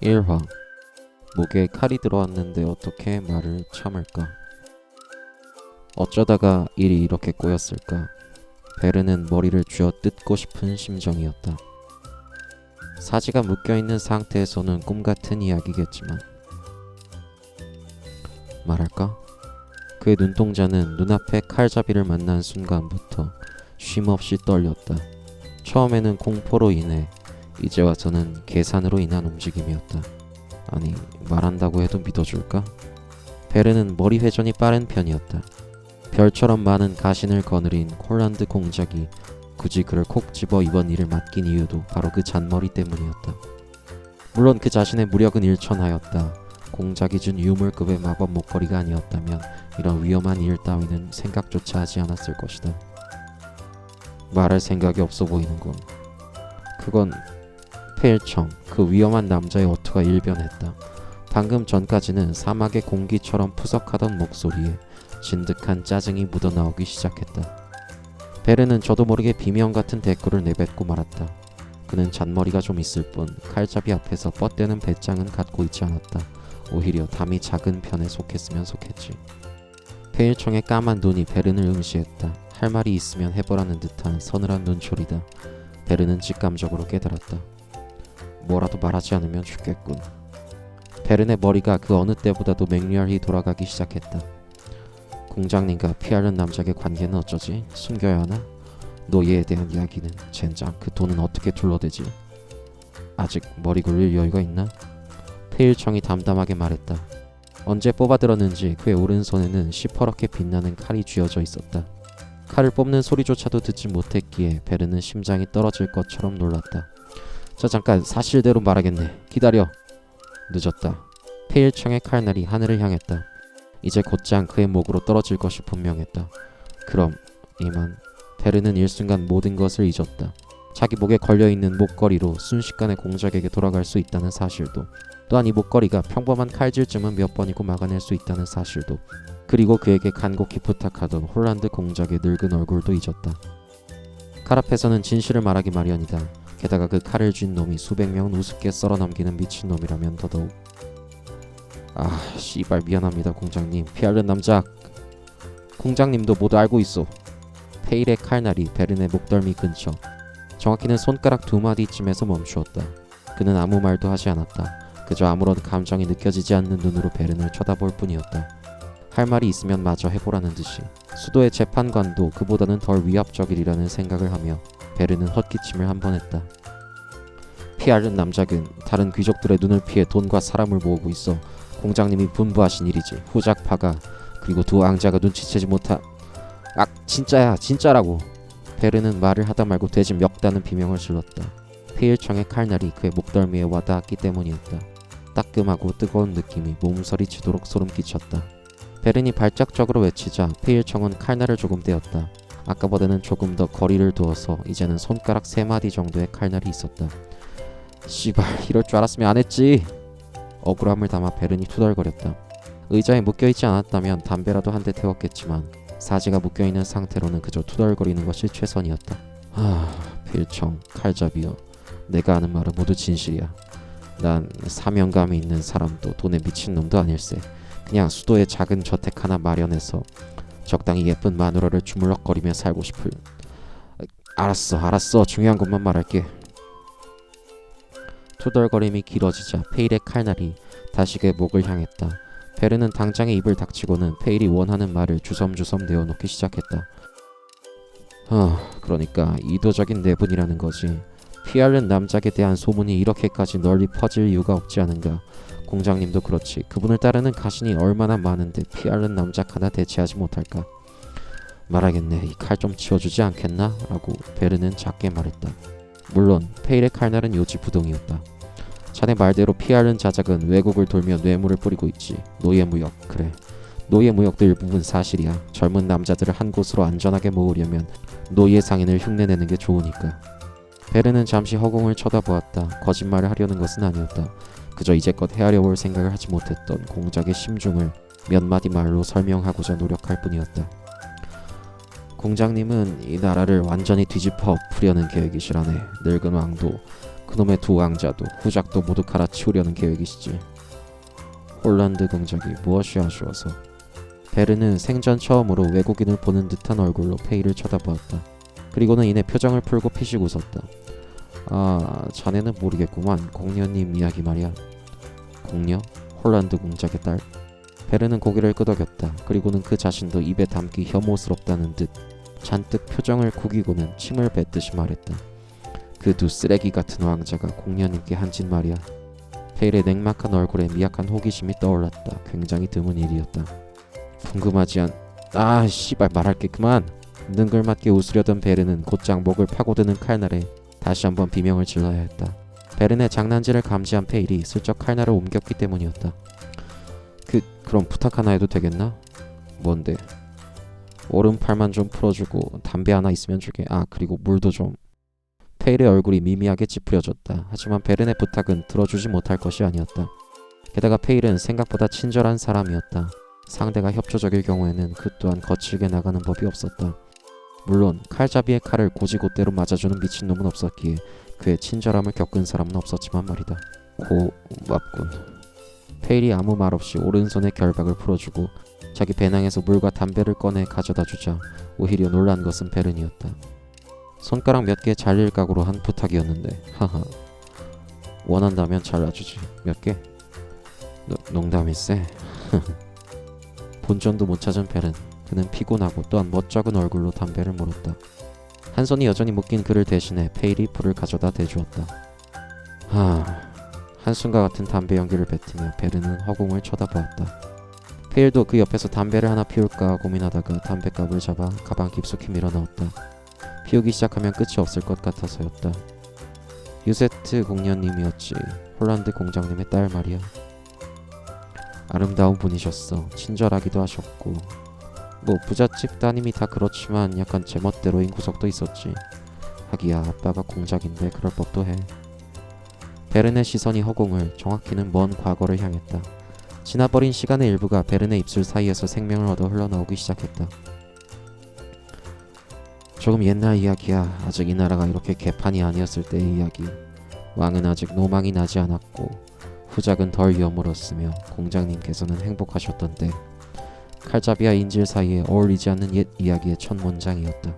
일화 목에 칼이 들어왔는데 어떻게 말을 참을까? 어쩌다가 일이 이렇게 꼬였을까? 베르는 머리를 쥐어 뜯고 싶은 심정이었다. 사지가 묶여있는 상태에서는 꿈 같은 이야기겠지만 말할까? 그의 눈동자는 눈앞에 칼잡이를 만난 순간부터 쉼없이 떨렸다. 처음에는 공포로 인해 이제 와서는 계산으로 인한 움직임이었다. 아니 말한다고 해도 믿어줄까? 베르는 머리 회전이 빠른 편이었다. 별처럼 많은 가신을 거느린 콜란드 공작이 굳이 그를 콕 집어 이번 일을 맡긴 이유도 바로 그 잔머리 때문이었다. 물론 그 자신의 무력은 일천하였다. 공작이 준 유물급의 마법 목걸이가 아니었다면 이런 위험한 일 따위는 생각조차 하지 않았을 것이다. 말할 생각이 없어 보이는군. 그건 페일청 그 위험한 남자의 어투가 일변했다. 방금 전까지는 사막의 공기처럼 푸석하던 목소리에 진득한 짜증이 묻어나오기 시작했다. 베르는 저도 모르게 비명 같은 대꾸를 내뱉고 말았다. 그는 잔머리가 좀 있을 뿐 칼잡이 앞에서 뻗대는 배짱은 갖고 있지 않았다. 오히려 담이 작은 편에 속했으면 속했지. 페일청의 까만 눈이 베른을 응시했다. 할 말이 있으면 해보라는 듯한 서늘한 눈초리다. 베르는 직감적으로 깨달았다. 뭐라도 말하지 않으면 죽겠군. 베른의 머리가 그 어느 때보다도 맹렬히 돌아가기 시작했다. 공장님과 피하는 남자의 관계는 어쩌지? 숨겨야 하나? 노예에 대한 이야기는 젠장 그 돈은 어떻게 둘러대지? 아직 머리 굴릴 여유가 있나? 페일청이 담담하게 말했다. 언제 뽑아들었는지 그의 오른손에는 시퍼렇게 빛나는 칼이 쥐어져 있었다. 칼을 뽑는 소리조차도 듣지 못했기에 베르는 심장이 떨어질 것처럼 놀랐다. 저 잠깐 사실대로 말하겠네. 기다려. 늦었다. 페일청의 칼날이 하늘을 향했다. 이제 곧장 그의 목으로 떨어질 것이 분명했다. 그럼 이만 베르는 일순간 모든 것을 잊었다. 자기 목에 걸려있는 목걸이로 순식간에 공작에게 돌아갈 수 있다는 사실도 또한 이 목걸이가 평범한 칼질쯤은 몇 번이고 막아낼 수 있다는 사실도 그리고 그에게 간곡히 부탁하던 홀란드 공작의 늙은 얼굴도 잊었다. 칼 앞에서는 진실을 말하기 마련이다. 게다가 그 칼을 쥔 놈이 수백 명은 우습게 썰어 넘기는 미친 놈이라면 더더욱. 아, 씨발 미안합니다, 공장님. 피하는 남자. 공장님도 모두 알고 있어. 페일의 칼날이 베른의 목덜미 근처, 정확히는 손가락 두 마디쯤에서 멈추었다. 그는 아무 말도 하지 않았다. 그저 아무런 감정이 느껴지지 않는 눈으로 베른을 쳐다볼 뿐이었다. 할 말이 있으면 마저 해보라는 듯이 수도의 재판관도 그보다는 덜 위압적이리라는 생각을 하며 베르는 헛기침을 한 번 했다. 피하는 남작은 다른 귀족들의 눈을 피해 돈과 사람을 모으고 있어 공장님이 분부하신 일이지 후작파가 그리고 두 앙자가 눈치채지 못하 아 진짜야 진짜라고 베르는 말을 하다 말고 되집 멱다는 비명을 질렀다. 페일청의 칼날이 그의 목덜미에 와닿았기 때문이었다. 따끔하고 뜨거운 느낌이 몸서리치도록 소름 끼쳤다. 베른이 발작적으로 외치자 페일청은 칼날을 조금 떼었다. 아까보다는 조금 더 거리를 두어서 이제는 손가락 세 마디 정도의 칼날이 있었다. 씨발 이럴 줄 알았으면 안 했지. 억울함을 담아 베른이 투덜거렸다. 의자에 묶여있지 않았다면 담배라도 한 대 태웠겠지만 사지가 묶여있는 상태로는 그저 투덜거리는 것이 최선이었다. 아, 필청, 칼잡이여. 내가 아는 말은 모두 진실이야. 난 사명감이 있는 사람도 돈에 미친 놈도 아닐세. 그냥 수도에 작은 저택 하나 마련해서 적당히 예쁜 마누라를 주물럭거리며 살고 싶을. 알았어, 알았어. 중요한 것만 말할게. 투덜거림이 길어지자 페일의 칼날이 다시 그의 목을 향했다. 베르는 당장에 입을 닥치고는 페일이 원하는 말을 주섬주섬 내어놓기 시작했다. 아, 그러니까 이도적인 내분이라는 거지. 피하는 남작에 대한 소문이 이렇게까지 널리 퍼질 이유가 없지 않은가. 공장님도 그렇지. 그분을 따르는 가신이 얼마나 많은데 피하는 남작 하나 대체하지 못할까. 말하겠네. 이 칼 좀 치워주지 않겠나? 라고 베르는 작게 말했다. 물론 페일의 칼날은 요지부동이었다. 자네 말대로 피하는 자작은 외국을 돌며 뇌물을 뿌리고 있지. 노예 무역 그래. 노예 무역도 일부분 사실이야. 젊은 남자들을 한 곳으로 안전하게 모으려면 노예 상인을 흉내내는 게 좋으니까. 베르는 잠시 허공을 쳐다보았다. 거짓말을 하려는 것은 아니었다. 그저 이제껏 헤아려 볼 생각을 하지 못했던 공작의 심중을 몇 마디 말로 설명하고자 노력할 뿐이었다. 공장님은 이 나라를 완전히 뒤집어 엎으려는 계획이시라네. 늙은 왕도 그놈의 두 왕자도 후작도 모두 갈아치우려는 계획이시지. 홀란드 공작이 무엇이 아쉬워서 베르는 생전 처음으로 외국인을 보는 듯한 얼굴로 페이를 쳐다보았다. 그리고는 이내 표정을 풀고 피식 웃었다. 아, 자네는 모르겠구만. 공녀님 이야기 말이야. 공녀? 홀란드 공작의 딸. 베르는 고개를 끄덕였다. 그리고는 그 자신도 입에 담기 혐오스럽다는 듯 잔뜩 표정을 구기고는 침을 뱉듯이 말했다. 그 두 쓰레기 같은 왕자가 공녀님께 한짓 말이야. 페일의 냉막한 얼굴에 미약한 호기심이 떠올랐다. 굉장히 드문 일이었다. 궁금하지 않... 아, 씨발 말할 게 그만. 능글맞게 웃으려던 베르는 곧장 목을 파고드는 칼날에 다시 한번 비명을 질러야 했다. 베른의 장난질을 감지한 페일이 슬쩍 칼날을 옮겼기 때문이었다. 그 그럼 부탁 하나 해도 되겠나? 뭔데? 오른팔만 좀 풀어주고 담배 하나 있으면 주게. 아 그리고 물도 좀. 페일의 얼굴이 미미하게 찌푸려졌다. 하지만 베른의 부탁은 들어주지 못할 것이 아니었다. 게다가 페일은 생각보다 친절한 사람이었다. 상대가 협조적일 경우에는 그 또한 거칠게 나가는 법이 없었다. 물론 칼잡이의 칼을 고지곳대로 맞아주는 미친놈은 없었기에 그의 친절함을 겪은 사람은 없었지만 말이다. 고맙군. 페일이 아무 말 없이 오른손의 결박을 풀어주고 자기 배낭에서 물과 담배를 꺼내 가져다 주자 오히려 놀란 것은 베른이었다. 손가락 몇 개 잘릴 각오로 한 부탁이었는데 하하 원한다면 잘라주지 몇 개? 노, 농담일세 본전도 못 찾은 베른 그는 피곤하고 또한 멋쩍은 얼굴로 담배를 물었다. 한 손이 여전히 묶인 그를 대신해 페일이 불을 가져다 대주었다. 하... 한숨과 같은 담배 연기를 뱉으며 베르는 허공을 쳐다보았다. 페일도 그 옆에서 담배를 하나 피울까 고민하다가 담배갑을 잡아 가방 깊숙이 밀어넣었다. 피우기 시작하면 끝이 없을 것 같아서였다. 유세트 공녀님이었지. 홀란드 공장님의 딸 말이야. 아름다운 분이셨어. 친절하기도 하셨고 뭐 부잣집 따님이 다 그렇지만 약간 제멋대로인 구석도 있었지. 하기야 아빠가 공작인데 그럴 법도 해. 베른의 시선이 허공을 정확히는 먼 과거를 향했다. 지나버린 시간의 일부가 베른의 입술 사이에서 생명을 얻어 흘러나오기 시작했다. 조금 옛날 이야기야. 아직 이 나라가 이렇게 개판이 아니었을 때의 이야기. 왕은 아직 노망이 나지 않았고 후작은 덜 여물었으며 공장님께서는 행복하셨던데 칼잡이와 인질 사이에 어울리지 않는 옛 이야기의 첫 문장이었다.